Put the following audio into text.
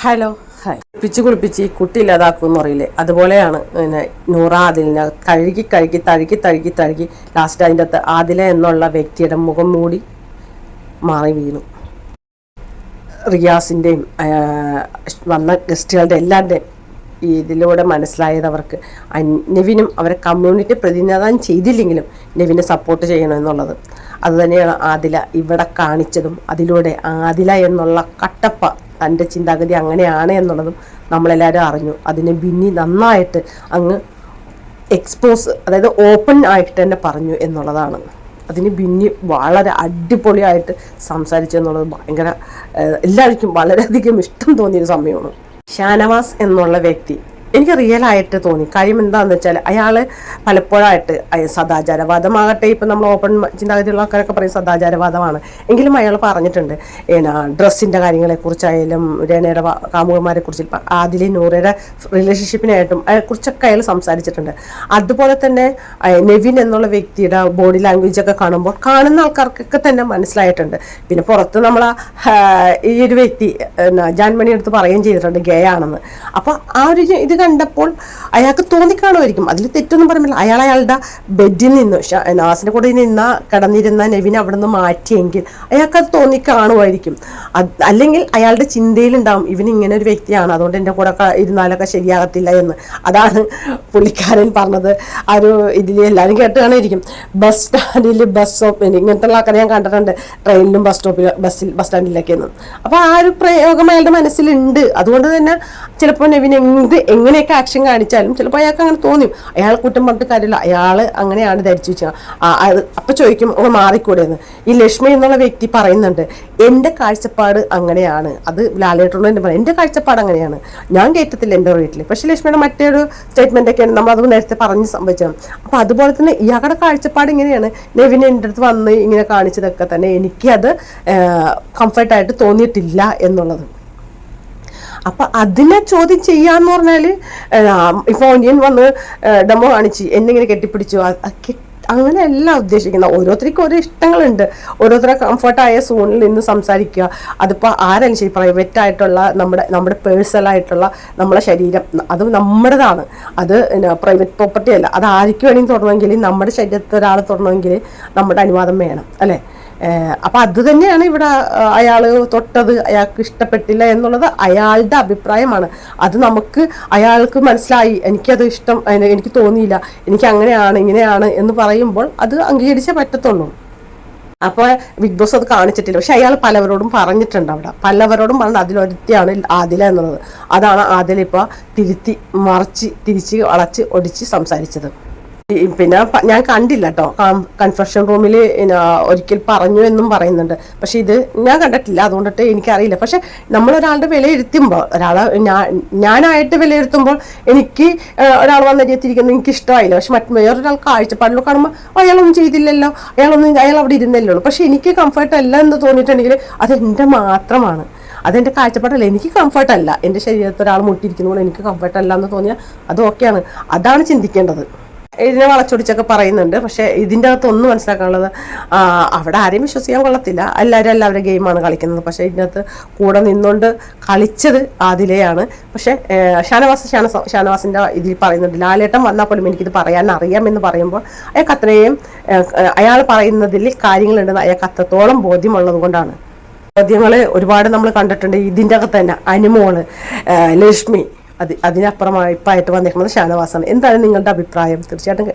Hello. Hi. കുളിപ്പിച്ച് കുളിപ്പിച്ച് ഈ കുട്ടി ഇല്ലാതാക്കും എന്ന് പറയില്ലേ? അതുപോലെയാണ് പിന്നെ നൂറ ആദിലിനെ കഴുകി കഴുകി തഴുകി തഴുകി തഴുകി ലാസ്റ്റ് അതിന്റെ അകത്ത് ആദില എന്നുള്ള വ്യക്തിയുടെ മുഖം മൂടി മാറി വീണു. റിയാസിന്റെയും വന്ന ഗസ്റ്റുകളുടെ എല്ലാവരുടെയും ഇതിലൂടെ മനസ്സിലായത് അവർക്ക്. നെവിനും അവരെ കമ്മ്യൂണിറ്റി പ്രതിനിധാനം ചെയ്തില്ലെങ്കിലും നെവിനെ സപ്പോർട്ട് ചെയ്യണമെന്നുള്ളത് അതുതന്നെയാണ് ആദില ഇവിടെ കാണിച്ചതും. അതിലൂടെ ആദില എന്നുള്ള കട്ടപ്പ തന്റെ ചിന്താഗതി അങ്ങനെയാണ് എന്നുള്ളതും നമ്മളെല്ലാവരും അറിഞ്ഞു. അതിനെ ബിന്നി നന്നായിട്ട് അങ്ങ് എക്സ്പോസ് അതായത് ഓപ്പൺ ആയിട്ട് തന്നെ പറഞ്ഞു എന്നുള്ളതാണ്. അതിന് ബിന്നി വളരെ അടിപൊളിയായിട്ട് സംസാരിച്ചു എന്നുള്ളത് ഭയങ്കര എല്ലാവർക്കും വളരെയധികം ഇഷ്ടം തോന്നിയൊരു സമയമാണ്. ഷാനവാസ് എന്നുള്ള വ്യക്തി എനിക്ക് റിയൽ ആയിട്ട് തോന്നി. കാര്യം എന്താണെന്ന് വെച്ചാൽ അയാൾ പലപ്പോഴായിട്ട് സദാചാരവാദമാകട്ടെ ഇപ്പം നമ്മൾ ഓപ്പൺ ചിന്താഗതിയുള്ള ആൾക്കാരൊക്കെ പറയും സദാചാരവാദമാണ്. എങ്കിലും അയാൾ പറഞ്ഞിട്ടുണ്ട് ഏനാ ഡ്രസ്സിന്റെ കാര്യങ്ങളെക്കുറിച്ചായാലും രേണയുടെ വാ- കാമുകന്മാരെ കുറിച്ച് ഇപ്പം ആദിലെ നൂറയുടെ റിലേഷൻഷിപ്പിനായിട്ടും അതിനെക്കുറിച്ചൊക്കെ അയാൾ സംസാരിച്ചിട്ടുണ്ട്. അതുപോലെ തന്നെ നെവിൻ എന്നുള്ള വ്യക്തിയുടെ ബോഡി ലാംഗ്വേജ് ഒക്കെ കാണുമ്പോൾ കാണുന്ന ആൾക്കാർക്കൊക്കെ തന്നെ മനസ്സിലായിട്ടുണ്ട്. പിന്നെ പുറത്ത് നമ്മൾ ഈ ഒരു വ്യക്തി എന്നാ, ജാൻമണി എടുത്ത് പറയുകയും ചെയ്തിട്ടുണ്ട് ഗേ ആണെന്ന്. അപ്പോൾ ആ ഒരു ഇത് കണ്ടപ്പോൾ അയാൾക്ക് തോന്നിക്കാണുമായിരിക്കും. അതിൽ തെറ്റൊന്നും പറയുന്നില്ല അയാൾ അയാളുടെ ബെഡിൽ നിന്ന്. നാസിന്റെ കൂടെ നിന്ന കടന്നിരുന്ന നെവിനെ അവിടെ നിന്ന് മാറ്റിയെങ്കിൽ അയാൾക്ക് അത് തോന്നിക്കാണുമായിരിക്കും. അല്ലെങ്കിൽ അയാളുടെ ചിന്തയിലുണ്ടാവും ഇവൻ ഇങ്ങനെ ഒരു വ്യക്തിയാണ് അതുകൊണ്ട് എന്റെ കൂടെ ഇരുന്നാലൊക്കെ ശരിയാകത്തില്ല എന്ന്. അതാണ് പുള്ളിക്കാരൻ പറഞ്ഞത്. ആ ഒരു ഇതിൽ എല്ലാവരും കേട്ട് കാണിരിക്കും ബസ് സ്റ്റാൻഡിൽ ബസ് സ്റ്റോപ്പ് ഇങ്ങനത്തെ ഉള്ള ആൾക്കാരെ ഞാൻ കണ്ടിട്ടുണ്ട്. ട്രെയിനിലും ബസ് സ്റ്റോപ്പിൽ ബസ്സിൽ ബസ് സ്റ്റാൻഡിലൊക്കെ ഒന്നും അപ്പോൾ ആ ഒരു പ്രയോഗം അയാളുടെ മനസ്സിലുണ്ട്. അതുകൊണ്ട് തന്നെ ചിലപ്പോൾ നെവിൻ എന്ത് എങ്ങനെയൊക്കെ ആക്ഷൻ കാണിച്ചാലും ചിലപ്പോൾ അയാൾക്ക് അങ്ങനെ തോന്നും അയാൾ കുറ്റം പറഞ്ഞിട്ട് കാര്യമില്ല. അയാൾ അങ്ങനെയാണ് ധരിച്ചു വെച്ചാൽ അപ്പം ചോദിക്കും ഒന്ന് മാറിക്കൂടെ എന്ന് ഈ ലക്ഷ്മി എന്നുള്ള വ്യക്തി പറയുന്നുണ്ട് എന്റെ കാഴ്ചപ്പാട് അങ്ങനെയാണ്. അത് ലാലേട്ടുള്ള എന്റെ പറയാം എന്റെ കാഴ്ചപ്പാട് അങ്ങനെയാണ്. ഞാൻ കയറ്റത്തില്ല എന്റെ വീട്ടിൽ പക്ഷേ ലക്ഷ്മിയുടെ മറ്റൊരു സ്റ്റേറ്റ്മെന്റ് ഒക്കെയാണ് നമ്മൾ അത് നേരത്തെ പറഞ്ഞ് സംഭവിച്ചത്. അപ്പോൾ അതുപോലെ തന്നെ ഇയാളുടെ കാഴ്ചപ്പാട് ഇങ്ങനെയാണ്. നെവിൻ എന്റെ അടുത്ത് വന്ന് ഇങ്ങനെ കാണിച്ചതൊക്കെ തന്നെ എനിക്കത് കംഫർട്ടായിട്ട് തോന്നിയിട്ടില്ല എന്നുള്ളത്. അപ്പൊ അതിനെ ചോദ്യം ചെയ്യാന്ന് പറഞ്ഞാൽ ഇപ്പൊ ഒനിയൻ വന്ന് ഡെമോ കാണിച്ച് എന്നിങ്ങനെ കെട്ടിപ്പിടിച്ചു അങ്ങനെയല്ല ഉദ്ദേശിക്കുന്നത്. ഓരോരുത്തർക്കും ഓരോ ഇഷ്ടങ്ങളുണ്ട്. ഓരോരുത്തരെ കംഫർട്ടായ സോണിൽ നിന്ന് സംസാരിക്കുക. അതിപ്പോൾ ശരി പ്രൈവറ്റ് ആയിട്ടുള്ള നമ്മുടെ നമ്മുടെ പേഴ്സണലായിട്ടുള്ള നമ്മുടെ ശരീരം. അത് നമ്മുടേതാണ്. അത് പ്രൈവറ്റ് പ്രോപ്പർട്ടി അല്ല. അത് ആർക്ക് വേണമെങ്കിൽ തുടങ്ങുമെങ്കിൽ നമ്മുടെ ശരീരത്തിൽ ഒരാൾ തുടങ്ങുമെങ്കിൽ നമ്മുടെ അനുവാദം വേണം. അല്ലേ? അപ്പം അത് തന്നെയാണ് ഇവിടെ അയാൾ തൊട്ടത് അയാൾക്ക് ഇഷ്ടപ്പെട്ടില്ല എന്നുള്ളത് അയാളുടെ അഭിപ്രായമാണ്. അത് നമുക്ക് അയാൾക്ക് മനസ്സിലായി എനിക്കത് ഇഷ്ടം എനിക്ക് തോന്നിയില്ല എനിക്ക് അങ്ങനെയാണ് ഇങ്ങനെയാണ് എന്ന് പറയുമ്പോൾ അത് അംഗീകരിച്ചേ പറ്റത്തുള്ളൂ. അപ്പോൾ ബിഗ് ബോസ് അത് കാണിച്ചിട്ടില്ല. പക്ഷെ അയാൾ പലവരോടും പറഞ്ഞിട്ടുണ്ട് അവിടെ. പലവരോടും പറഞ്ഞത് അതിലൊരുത്തിയാണ് ആദില എന്നുള്ളത്. അതാണ് ആദില ഇപ്പോൾ തിരുത്തി മറിച്ച് തിരിച്ച് വളച്ച് ഒടിച്ച് സംസാരിച്ചത്. പിന്നെ ഞാൻ കണ്ടില്ല കേട്ടോ കൺഫെഷൻ റൂമിൽ ഒരിക്കൽ പറഞ്ഞു എന്നും പറയുന്നുണ്ട്. പക്ഷെ ഇത് ഞാൻ കണ്ടിട്ടില്ല. അതുകൊണ്ടിട്ട് എനിക്കറിയില്ല. പക്ഷെ നമ്മൾ ഒരാളുടെ വിലയിരുത്തുമ്പോൾ ഒരാളെ ഞാനായിട്ട് വിലയിരുത്തുമ്പോൾ എനിക്ക് ഒരാൾ വന്ന എത്തിയിരിക്കുന്നത് എനിക്ക് ഇഷ്ടമായില്ല പക്ഷെ മറ്റ് വേറൊരാൾ കാഴ്ചപ്പാടിലോ കാണുമ്പോൾ അയാളൊന്നും ചെയ്തില്ലല്ലോ. അയാളൊന്നും അയാൾ അവിടെ ഇരുന്നല്ലേ ഉള്ളൂ. പക്ഷെ എനിക്ക് കംഫർട്ട് അല്ല എന്ന് തോന്നിയിട്ടുണ്ടെങ്കിൽ അതെന്റെ മാത്രമാണ്. അതെന്റെ കാഴ്ചപ്പാടല്ല. എനിക്ക് കംഫർട്ട് അല്ല. എന്റെ ശരീരത്തിൽ ഒരാൾ മുട്ടിയിരിക്കുന്നതുകൊണ്ട് എനിക്ക് കംഫർട്ടല്ല എന്ന് തോന്നിയാൽ അത് ഓക്കെയാണ് അതാണ് ചിന്തിക്കേണ്ടത്. ഇതിനെ വളച്ചൊടിച്ചൊക്കെ പറയുന്നുണ്ട്. പക്ഷേ ഇതിന്റെ അകത്ത് മനസ്സിലാക്കാനുള്ളത് അവിടെ ആരെയും വിശ്വസിക്കാൻ കൊള്ളത്തില്ല. എല്ലാവരും എല്ലാവരും ഗെയിമാണ് കളിക്കുന്നത്. പക്ഷേ ഇതിനകത്ത് കൂടെ നിന്നുകൊണ്ട് കളിച്ചത് ആദിലെയാണ്. പക്ഷേ ഷാനവാസ് ഷാന ഷാനവാസിന്റെ ഇതിൽ പറയുന്നുണ്ട് ലാലേട്ടൻ വന്നാൽ പോലും എനിക്കിത് പറയാൻ അറിയാമെന്ന് പറയുമ്പോൾ അയാൾക്ക് അത്രയും അയാൾ പറയുന്നതിൽ കാര്യങ്ങളുണ്ടെന്ന് അയാൾക്ക് അത്രത്തോളം ബോധ്യമുള്ളത് കൊണ്ടാണ്. ബോധ്യങ്ങൾ ഒരുപാട് നമ്മൾ കണ്ടിട്ടുണ്ട്. ഇതിന്റെ അകത്ത് തന്നെ അനുമോൾ ലക്ഷ്മി അത് അതിനപ്പുറമായി ഇപ്പായിട്ട് വന്നേക്കുന്നത് ഷാനവാസാണ്. എന്താണ് നിങ്ങളുടെ അഭിപ്രായം തീർച്ചയായിട്ടും